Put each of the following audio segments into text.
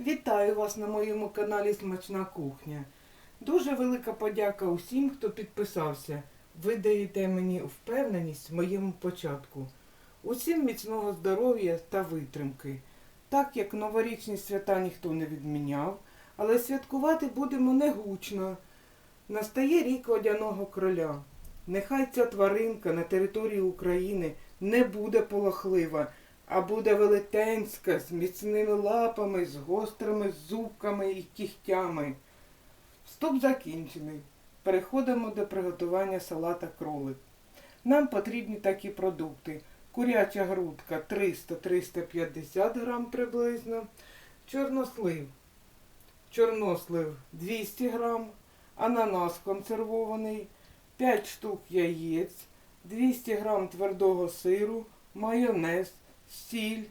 Вітаю вас на моєму каналі Смачна кухня. Дуже велика подяка усім, хто підписався. Ви даєте мені впевненість в моєму початку. Усім міцного здоров'я та витримки. Так як новорічні свята ніхто не відміняв, але святкувати будемо не гучно. Настає рік водяного кроля. Нехай ця тваринка на території України не буде полохлива, а буде велетенська, з міцними лапами, з гострими зубками і кігтями. Вступ закінчений. Переходимо до приготування салата кролик. Нам потрібні такі продукти. Куряча грудка 300-350 грам приблизно, чорнослив, чорнослив 200 грам, ананас консервований, 5 штук яєць, 200 грам твердого сиру, майонез, сіль,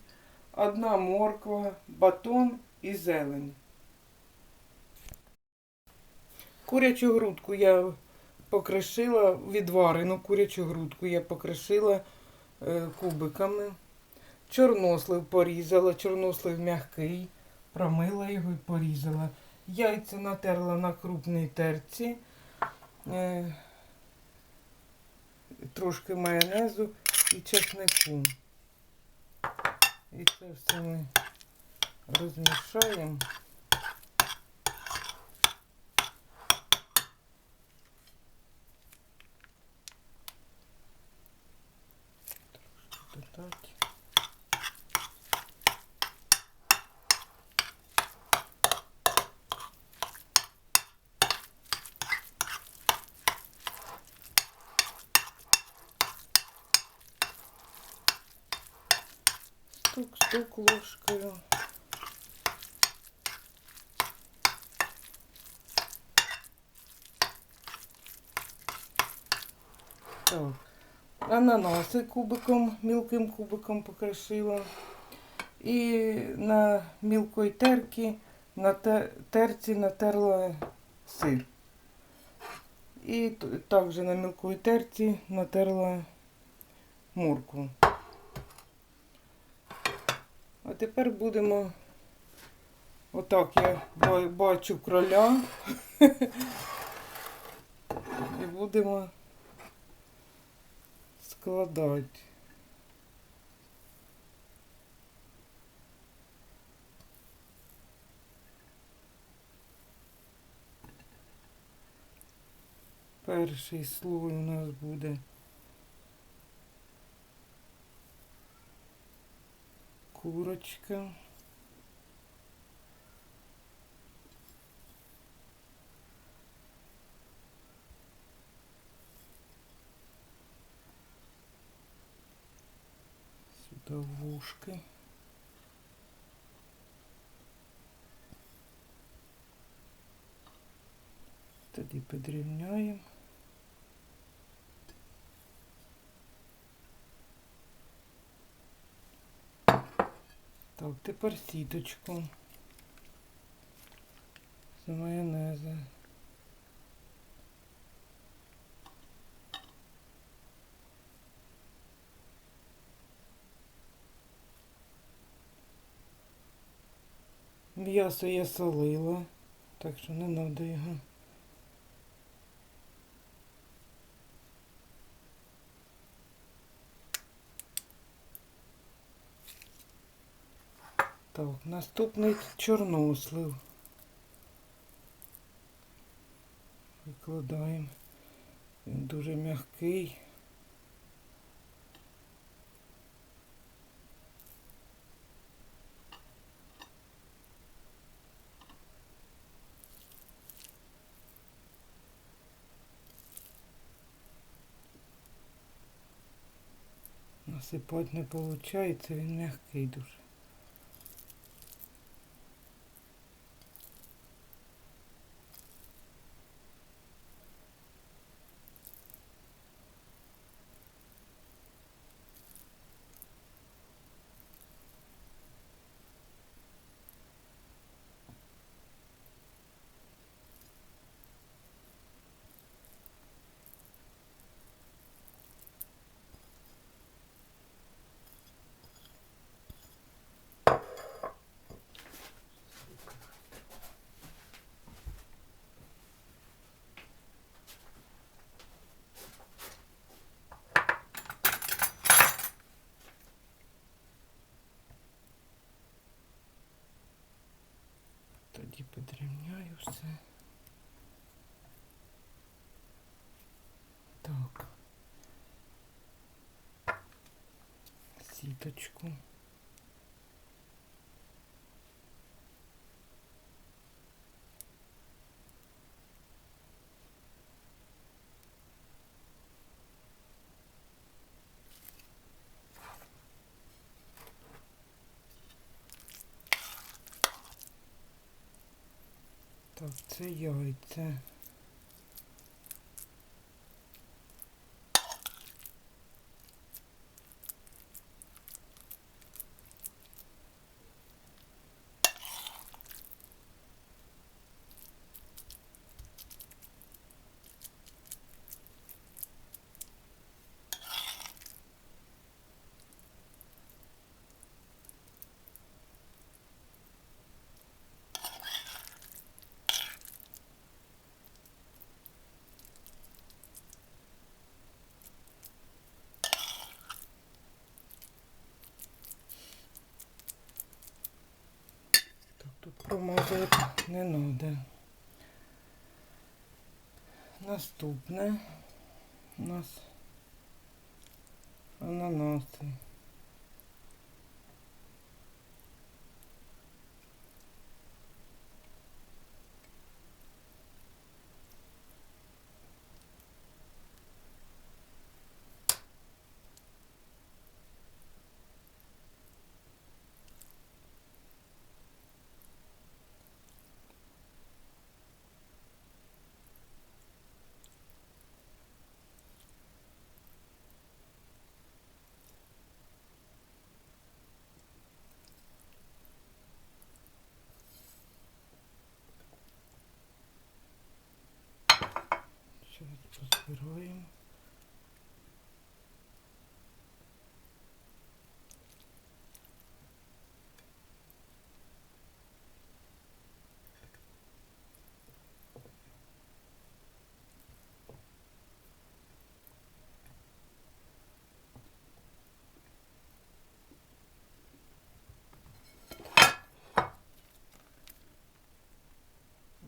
одна морква, батон і зелень. Курячу грудку я покришила, відварену курячу грудку я покришила е, кубиками. Чорнослив порізала, чорнослив м'який, промила його і порізала. Яйця натерла на крупній терці, е, трошки майонезу і чеснику. І це все ми розмішаємо. Стук-стук ложкою. Кубиком, мілким кубиком покришила. І на мілкої терки на терці натерла сир. І також на мілкої терці натерла моркву. Тепер будемо, отак я бачу кроля. І будемо складати. Перший слой у нас буде курочка. Сюда вушки. Тоді підрівняємо. Так, тепер сіточку з майонеза. М'ясо я солила, так що не треба його. Так, наступний чорнослив. Викладаємо. Він дуже м'який. Насипати не виходить, він м'який дуже. Сіточку. Так, це яйця. Тут не надо. Наступне у нас ананаси. Зараз позбираємо.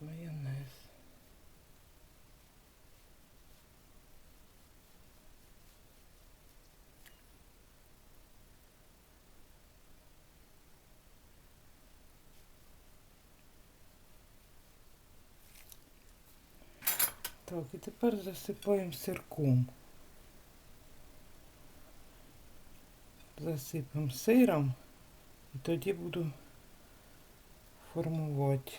Майонез. Так, і тепер засипаємо сирком. Засипемо сиром і тоді буду формувати.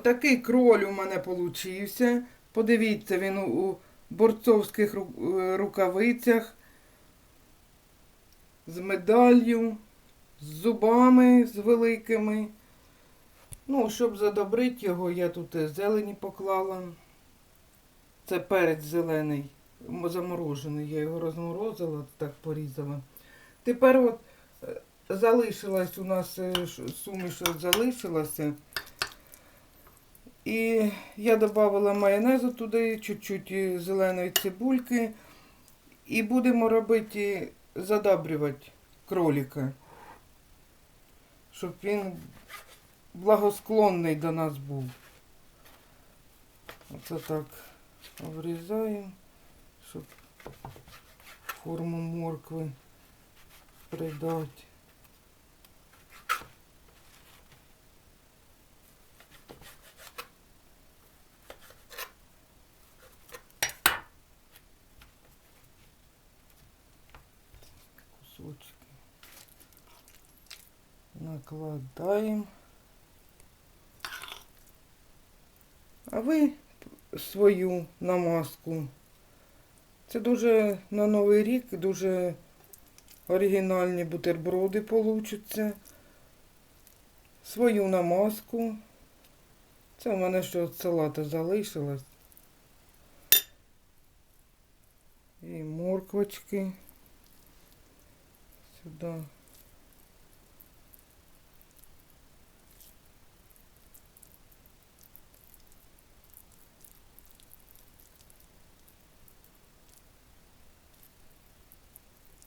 Отакий кроль у мене получився. Подивіться, він у, борцовських е, рукавицях з медаллю, з зубами з великими. Ну, щоб задобрити його, я тут е, зелені поклала. Це перець зелений, заморожений. Я його розморозила, так порізала. Тепер от е, залишилась у нас суміш залишилася. І я додавала майонезу туди, чуть-чуть зеленої цибульки. І будемо робити, задабрювати кролика, щоб він благосклонний до нас був. Оце так врізаємо, щоб форму моркви придати. Кусочки. Накладаємо. А ви свою намазку. Це дуже на Новий рік дуже оригінальні бутерброди получаться. Свою намазку. Це в мене що з салату залишилось. морквочки.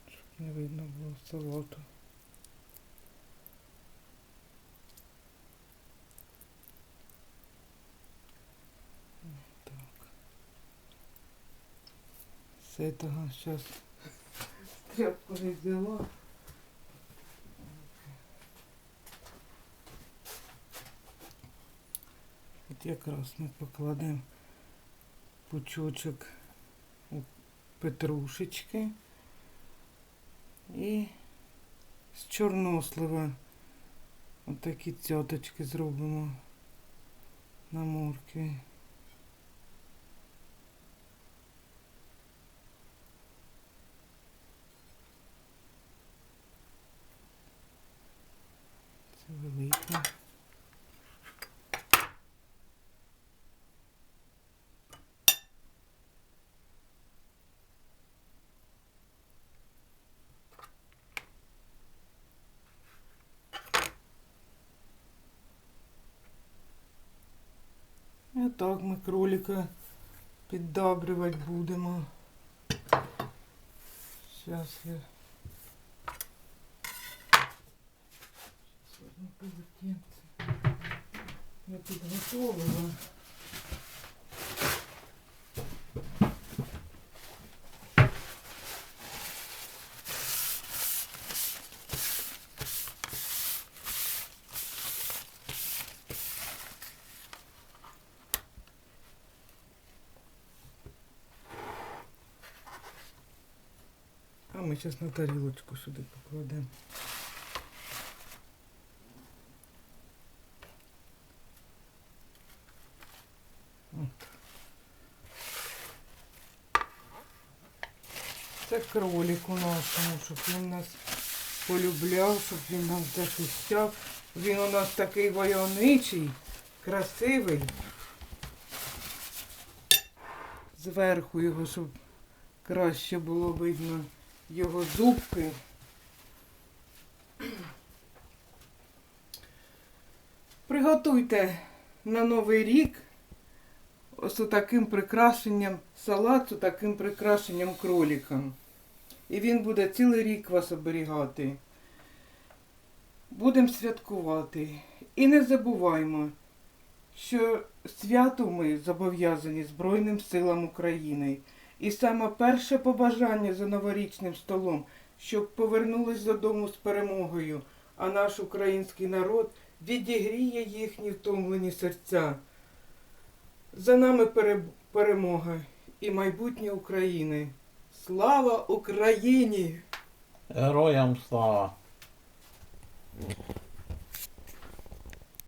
Щоб не видно було салату. Так. С этого сейчас тряпку не взяла. Якраз ми покладемо пучочок у петрушечки і з чорнослива отакі цяточки зробимо на моркві. Це велике. І так ми кролика піддабрювати будемо. Зараз я. Зараз одне полотенце. Я підготовила. Ми зараз на тарілочку сюди покладемо. От. Це кролик у нашому, щоб він нас полюбляв, щоб він нам захищав. Він у нас такий войовничий, красивий. Зверху його, щоб краще було видно його зубки. Приготуйте на Новий рік ось таким прикрашенням салат, з таким прикрашенням кроликом. І він буде цілий рік вас оберігати. Будемо святкувати. І не забуваймо, що свято ми зобов'язані Збройним силам України. І саме перше побажання за новорічним столом, щоб повернулись додому з перемогою, а наш український народ відігріє їхні втомлені серця. За нами пере- перемога і майбутнє України. Слава Україні! Героям слава!